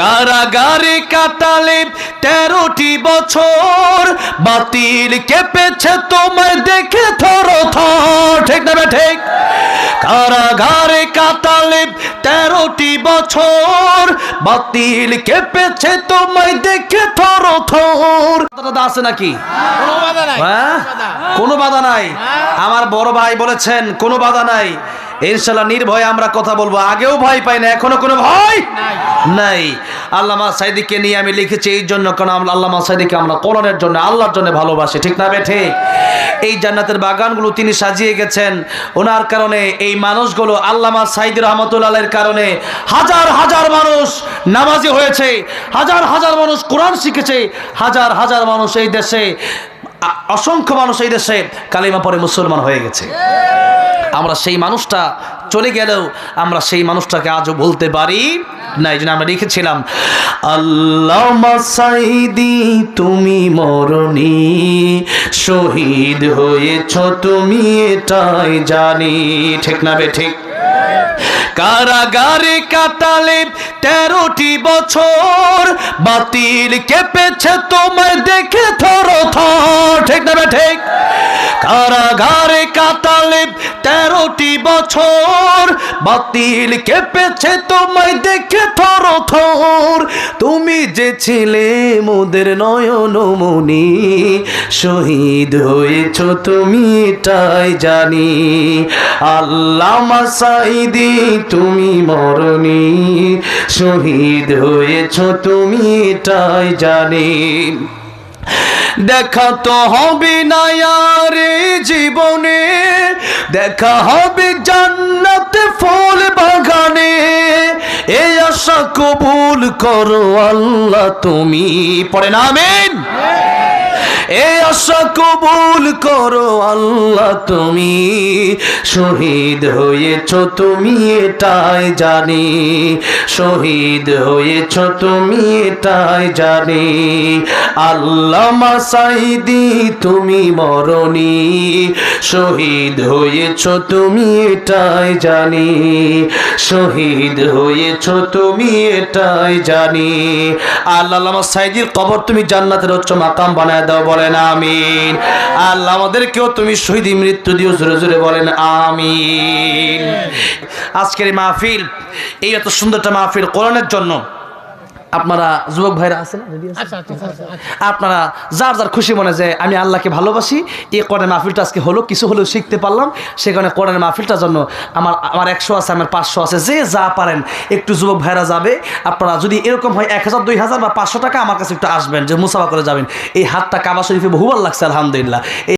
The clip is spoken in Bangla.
কারাগারে কাটালে তেরোটি বছর। বাতিল কেঁপেছে তোমায় দেখে থর ঠিক না ঠিক? কারাগারে কাটালে তেরোটি বছর। বাতিল কেঁপেছে তোমায় দেখে থর থর দাদা আছে নাকি? কোনো বাধা হ্যাঁ? কোনো বাধা নাই। আমার বড় ভাই বলেছেন কোনো বাধা নাই। ইনশাল্লাহ নির্ভয়ে আমরা কথা বলব। আগেও ভয় পাই না এখনও কোনো ভয়? নাই। আল্লামা সাইদিকে নিয়ে আমি লিখেছি, এই জন্য কারণ আমরা আল্লামা সাইদিকে আমরা কোরআনের জন্য, আল্লাহর জন্য ভালোবাসি, ঠিক না বেঠে? এই জান্নাতের বাগানগুলো তিনি সাজিয়ে গেছেন। ওনার কারণে এই মানুষগুলো আল্লামা সাইদ রহমতুল্লাহের কারণে হাজার হাজার মানুষ নামাজি হয়েছে। হাজার হাজার মানুষ কোরআন শিখেছে। হাজার হাজার মানুষ এই দেশে, অসংখ্য মানুষ এই দেশে কালিমা পরে মুসলমান হয়ে গেছে। আমরা সেই মানুষটা চলে গেলেও আমরা সেই মানুষটাকে আজও বলতে পারি। না, এই জন্য আমরা লিখেছিলাম আল্লাহ সাইদি তুমি মরণি, শহীদ হয়েছ, তুমি এটাই জানি। ঠিক না বে, ঠিক? কারাগারে কাটালে তেরোটি বছর, বাতিল কেঁপেছে, তোমায় দেখে থর থর। ঠিক না বে, ঠিক? কারাগারে কাটালে তেরোটি বছর। বাতিল কেঁপেছে তোমায় দেখে থর থর তুমি যে ছিলে মোদের নয়ন মনি শহীদ হয়েছ তুমি এটাই জানি। আল্লাহ সাইদি তুমি মরণি, শহীদ হয়েছ তুমি এটাই জানি। দেখা তো হবে না আরে জীবনে। দেখা হবে জান্নাতে ফুল বাগানে। এ আশা কবুল করো আল্লাহ তুমি। পড়ে না, আমিন। এই আশা কবুল করো আল্লাহ তুমি। শহীদ হয়েছ তুমি, এটাই জানি। শহীদ হয়েছ তুমি, এটাই জানি। তুমি মরণি। শহীদ হয়েছ তুমি, এটাই জানি। শহীদ হয়েছ তুমি, এটাই জানি। আল্লাহ সাইদির কবর তুমি জান্নাতের উচ্চ মাকাম বানায় দাও বলেন, আমিন। আল্লাহ আমাদেরকেও তুমি শহীদ মৃত্যু দিও, জোরে জোরে বলেন, আমিন। আজকের মাহফিল, এই এত সুন্দরটা মাহফিল কোরআনের জন্য আপনারা যুবক ভাইরা আছেন? আচ্ছা আচ্ছা আচ্ছা আপনারা যার যার খুশি মনে যে আমি আল্লাহকে ভালোবাসি এই কোরআন মাহফিলটা আজকে হলো কিছু হলেও শিখতে পারলাম। সেখানে কোরআন মাহফিলটার জন্য আমার আমার একশো আছে আমার পাঁচশো আছে যে যা পারেন। একটু যুবক ভাইরা যাবে আপনারা যদি এরকম হয় এক হাজার দুই হাজার বা পাঁচশো টাকা আমার কাছে একটু আসবেন যে মুসাফা করে যাবেন। এই হাতটা কাবা শরীফে বহুবার লাগছে আলহামদুলিল্লাহ।